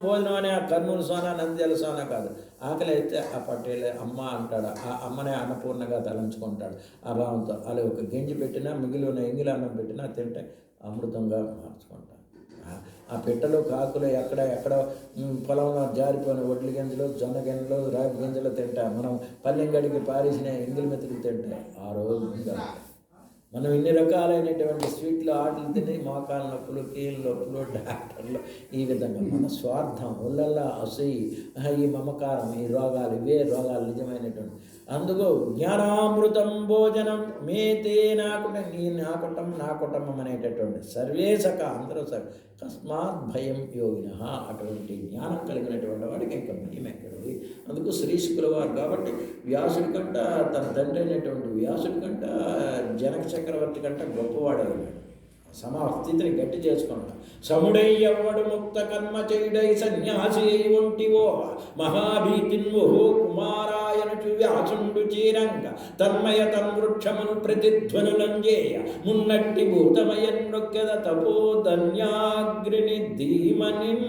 భోజనం అనే ఆ కర్మూలు సోనా నంద్యాల సోనా కాదు. ఆకలి అయితే ఆ పట్టేలే అమ్మ అంటాడు. ఆ అమ్మనే అన్నపూర్ణగా తలంచుకుంటాడు. ఆ భావంతో అలా ఒక గింజి పెట్టినా మిగిలిన ఎంగిలి అన్నం పెట్టినా తింటే అమృతంగా మార్చుకుంటాడు. ఆ- పిట్టలు కాకులు ఎక్కడ ఎక్కడ పొలంలో జారిపోయిన వడ్ల గింజలు జొన్న గింజలు రాగి గింజలు తింటా మనం పల్లెంగడికి పారేసిన ఎంగిలి మెతుకులు తింటే ఆ రోజు మనం ఇన్ని రకాలైనటువంటి స్వీట్లు ఆటలు తిని మోకాల నొప్పులు కీళ్ళ నొప్పులు డాక్టర్లు ఈ విధంగా మన స్వార్థం ఒళ్ళల్లా అసూయి ఈ మమకారం ఈ రోగాలు ఇవే రోగాలు నిజమైనటువంటి. అందుకు జ్ఞానామృతం భోజనం మేతే నాకుట నీ నాకుటం నా కుటుంబం అనేటటువంటి సర్వే సక అందరూ సక కస్మాత్ భయం యోగిన. అటువంటి జ్ఞానం కలిగినటువంటి వాడికి ఇంకా భయం ఎక్కడది అందుకు శ్రీశుకుల వారు కాబట్టి వ్యాసుడి కంట తన తండ్రి అయినటువంటి వ్యాసుడి కంట జనక చక్రవర్తి కంట గొప్పవాడైనాడు సమస్థితిని గట్టి చేసుకున్నాడు. సముడై ఎవ్వడు ముక్త కర్మ చేయుడై సన్యాసి అయి ఒంటివో మహాభీతిన్ముహో కుమారాయనుచు వ్యాసుండు చీరంగ తన్మయ తన్వృక్షమును ప్రతిధ్వనులంజేయ మున్నట్టి భూతమయన్ నొక్కెద తపో ధన్యాగ్రిని ధీమనిన్